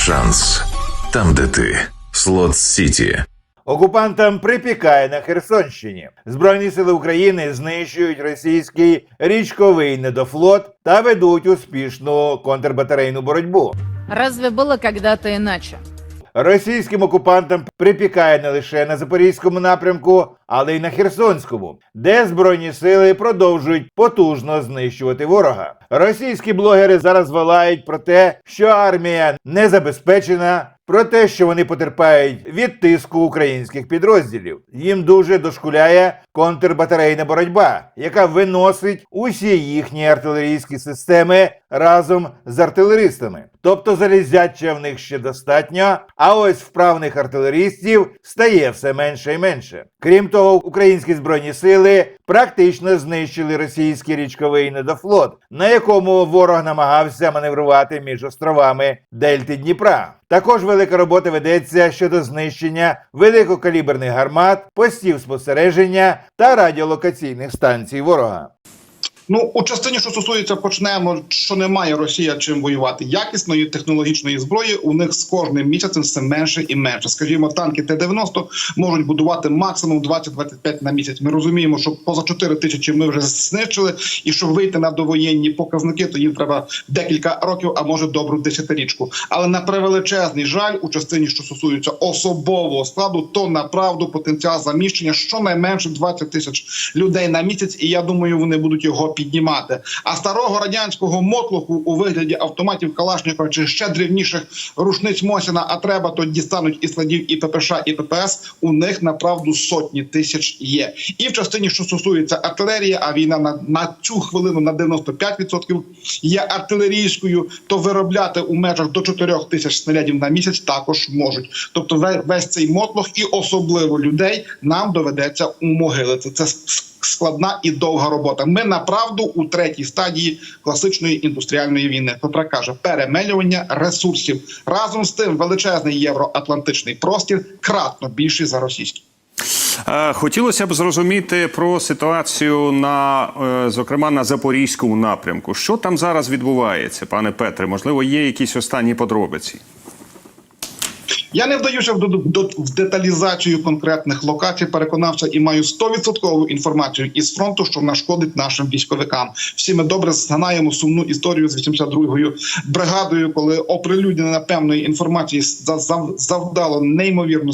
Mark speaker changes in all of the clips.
Speaker 1: Шанс там, де ти. Слот Сіті.
Speaker 2: Окупантам припікає на Херсонщині. Збройні сили України знищують російський річковий недофлот та ведуть успішну контрбатарейну боротьбу.
Speaker 3: Разве было когда-то иначе?
Speaker 2: Російським окупантам припікає не лише на запорізькому напрямку, але й на Херсонському, де збройні сили продовжують потужно знищувати ворога. Російські блогери зараз волають про те, що армія не забезпечена, про те, що вони потерпають від тиску українських підрозділів. Їм дуже дошкуляє контрбатарейна боротьба, яка виносить усі їхні артилерійські системи разом з артилеристами. Тобто залізяча в них ще достатньо, а ось вправних артилерістів стає все менше і менше. Крім того, українські збройні сили практично знищили російський річковий недофлот, на якому ворог намагався маневрувати між островами Дельти Дніпра. Також велика робота ведеться щодо знищення великокаліберних гармат, постів спостереження та радіолокаційних станцій ворога.
Speaker 4: Ну, у частині, що стосується, почнемо, що немає Росія чим воювати. Якісної технологічної зброї у них з кожним місяцем все менше і менше. Скажімо, танки Т-90 можуть будувати максимум 20-25 на місяць. Ми розуміємо, що поза 4 тисячі ми вже знищили, і щоб вийти на довоєнні показники, то їм треба декілька років, а може добру десятирічку. Але на превеличезний жаль, у частині, що стосується особового складу, то направду потенціал заміщення щонайменше 20 тисяч людей на місяць, і я думаю, вони будуть його піднімати. А старого радянського мотлуху у вигляді автоматів Калашникова чи ще древніших рушниць Мосіна, а треба то дістануть і складів і ППШ, і ППС. У них направду сотні тисяч є. І в частині, що стосується артилерії, а війна на, на цю хвилину на 95% є артилерійською, то виробляти у межах до 4 тисяч снарядів на місяць також можуть. Тобто, ве- весь цей мотлох і особливо людей нам доведеться умогилити. Це с- складна і довга робота. Ми направду у третій стадії класичної індустріальної війни. Петра каже перемелювання ресурсів разом з тим величезний євроатлантичний простір кратно більший за російський.
Speaker 5: Е, Хотілося б зрозуміти про ситуацію на е, зокрема на запорізькому напрямку. Що там зараз відбувається, пане Петре? Можливо, є якісь останні подробиці.
Speaker 4: Я не вдаюся в, до- в деталізацію конкретних локацій. Переконався і маю 100% інформацію із фронту, що вона шкодить нашим військовикам. Всі ми добре знаємо сумну історію з 82-ю бригадою, коли оприлюднення певної інформації за- за- завдало неймовірно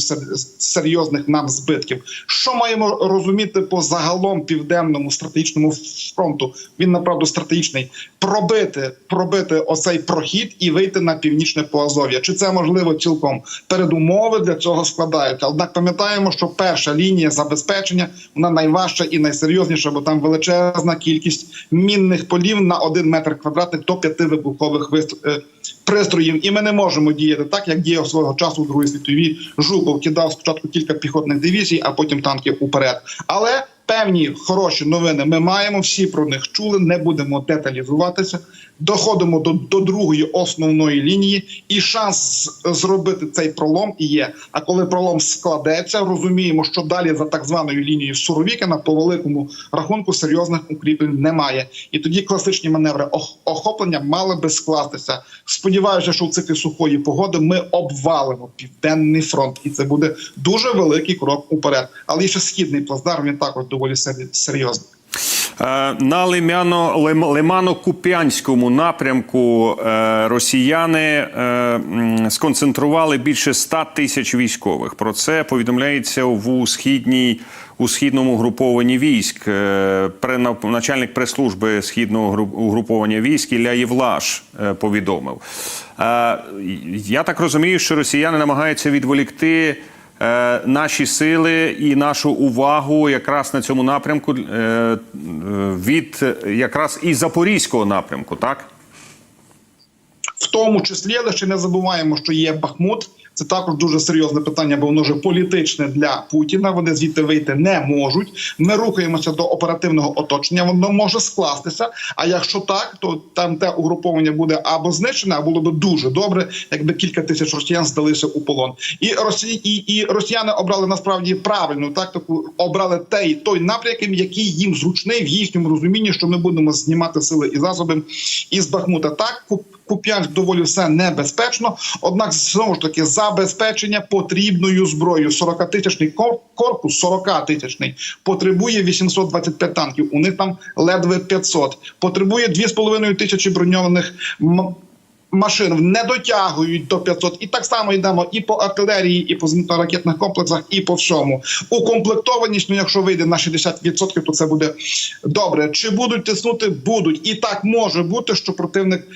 Speaker 4: серйозних нам збитків. Що маємо розуміти по загалом південному стратегічному фронту? Він направду стратегічний. Пробити, пробити оцей прохід і вийти на північне Поазов'я. Чи це можливо цілком? Передумови для цього складаються. Однак пам'ятаємо, що перша лінія забезпечення вона найважча і найсерйозніша, бо там величезна кількість мінних полів на один метр квадратний до п'яти вибухових е, пристроїв. І ми не можемо діяти так, як діяв свого часу в Другій світовій. Жуков кидав спочатку кілька піхотних дивізій, а потім танки уперед. Але певні хороші новини ми маємо. Всі про них чули. Не будемо деталізуватися. Доходимо до, до другої основної лінії, і шанс зробити цей пролом є. А коли пролом складеться, розуміємо, що далі за так званою лінією Суровікина по великому рахунку серйозних укріплень немає. І тоді класичні маневри охоплення мали би скластися. Сподіваюся, що в циклі сухої погоди ми обвалимо південний фронт, і це буде дуже великий крок уперед. Але ще східний плацдарм, він також доволі серйозний.
Speaker 5: Е, На лимано-куп'янському напрямку е, росіяни е, сконцентрували більше 100 тисяч військових. Про це повідомляється в східній у східному групованні військ. Начальник прес-служби східного угруповання військ Ілля Євлаш повідомив. Я так розумію, що росіяни намагаються відволікти. Е, наші сили і нашу увагу якраз на цьому напрямку е, е, від якраз і запорізького напрямку, так?
Speaker 4: в тому числі, ще не забуваємо, що є Бахмут. Це також дуже серйозне питання, бо воно вже політичне для Путіна. Вони звідти вийти не можуть. Ми рухаємося до оперативного оточення. Воно може скластися. А якщо так, то там те угруповання буде або знищене, а було б дуже добре, якби кілька тисяч росіян здалися у полон. І Росії і, і росіяни обрали насправді правильну тактику. Обрали той, той напрямок, який їм зручний в їхньому розумінні, що ми будемо знімати сили і засоби із Бахмута. Так Куп'янськ доволі все небезпечно. Однак, знову ж таки, забезпечення потрібною зброєю. 40-тисячний кор- корпус, 40-тисячний, потребує 825 танків. У них там ледве 500. Потребує 2,5 тисячі броньованих м- машин не дотягують до 500. І так само йдемо і по артилерії, і по зенітно-ракетних комплексах, і по всьому. Укомплектованість, ну якщо вийде на 60%, то це буде добре. Чи будуть тиснути? Будуть. І так може бути, що противник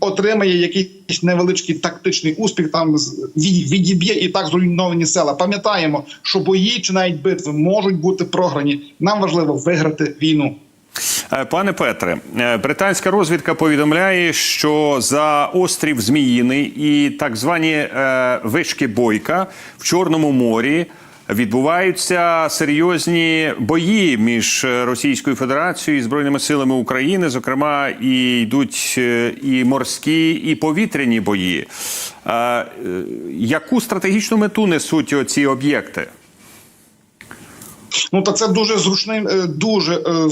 Speaker 4: отримає якийсь невеличкий тактичний успіх, там відіб'є і так зруйновані села. Пам'ятаємо, що бої чи навіть битви можуть бути програні. Нам важливо виграти війну.
Speaker 5: Е, Пане Петре, е, британська розвідка повідомляє, що за острів Зміїний і так звані е, вишки Бойка в Чорному морі відбуваються серйозні бої між Російською Федерацією і Збройними силами України. Зокрема, і йдуть і морські, і повітряні бої. Яку стратегічну мету несуть ці об'єкти?
Speaker 4: Ну та це дуже зручний, е, дуже е,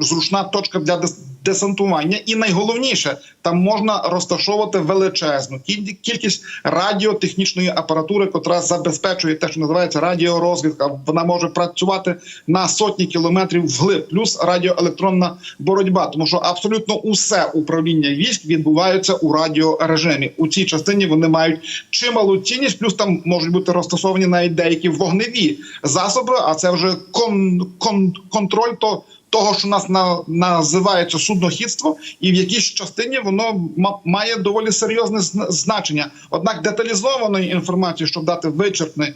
Speaker 4: зручна точка для десантування. І найголовніше, там можна розташовувати величезну кількість радіотехнічної апаратури, котра забезпечує те, що називається радіорозвідка. Вона може працювати на сотні кілометрів вглиб, плюс радіоелектронна боротьба, тому що абсолютно усе управління військ відбувається у радіорежимі. У цій частині вони мають чималу цінність, плюс там можуть бути розташовані навіть деякі вогневі засоби. А це вже кон, кон, контроль то. Того, що нас на, називається судноходство, і в якійсь частині воно ма- має доволі серйозне зна- значення. Однак деталізованої інформації, щоб дати вичерпну е,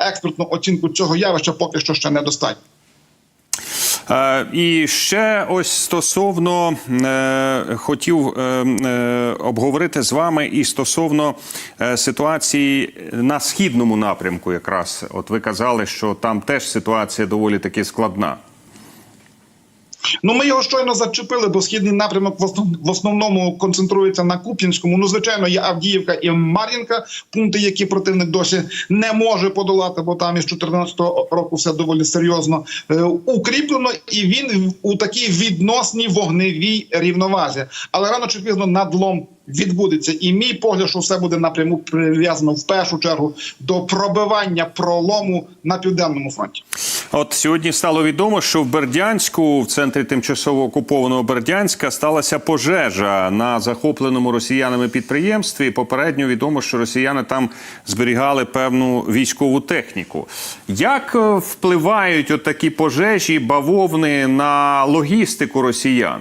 Speaker 4: експертну оцінку цього явища, поки що ще недостатньо.
Speaker 5: Е, І ще ось стосовно е, хотів е, е, обговорити з вами і стосовно е, ситуації на східному напрямку, якраз от ви казали, що там теж ситуація доволі таки складна.
Speaker 4: Ну, ми його щойно зачепили, бо східний напрямок в основ- основному концентрується на Куп'янському. Ну, звичайно, є Авдіївка і Мар'їнка, пункти, які противник досі не може подолати, бо там із 14-го року все доволі серйозно е, укріплено, і він у такій відносній вогневій рівновазі. Але рано чи пізно надлом відбудеться. І мій погляд, що все буде напряму прив'язано в першу чергу до пробивання пролому на південному фронті.
Speaker 5: От сьогодні стало відомо, що в Бердянську, в центрі тимчасово окупованого Бердянська, сталася пожежа на захопленому росіянами підприємстві. Попередньо відомо, що росіяни там зберігали певну військову техніку. Як е, впливають отакі пожежі, бавовни на логістику росіян?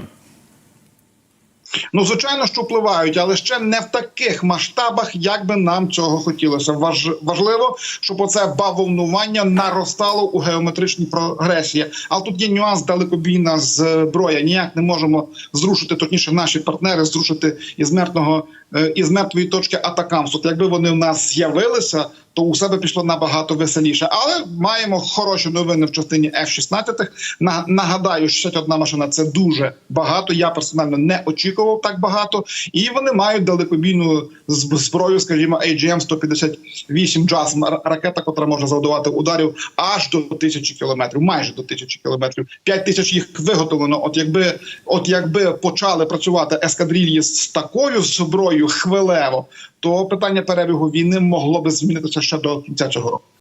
Speaker 4: Ну, звичайно, що впливають, але ще не в таких масштабах, як би нам цього хотілося. Важ, важливо, щоб оце бавовнування наростало у геометричній прогресії. Але тут є нюанс далекобійна зброя. Ніяк не можемо зрушити, точніше, наші партнери зрушити із мертвого е, із мертвої точки атакамсу. От якби вони в нас з'явилися, то у себе пішло набагато веселіше. Але маємо хороші новини в частині F-16. На- Нагадаю, 61 машина це дуже багато. Я персонально не очікував так багато. І вони мають далекобійну зброю, скажімо, AGM-158 JASM, ра- ракета, котра може завдавати ударів аж до тисячі кілометрів, майже до тисячі кілометрів. П'ять тисяч їх виготовлено. От якби, от якби почали працювати ескадрильї з такою зброєю хвилево, то питання перебігу війни могло би змінитися ще до кінця цього року.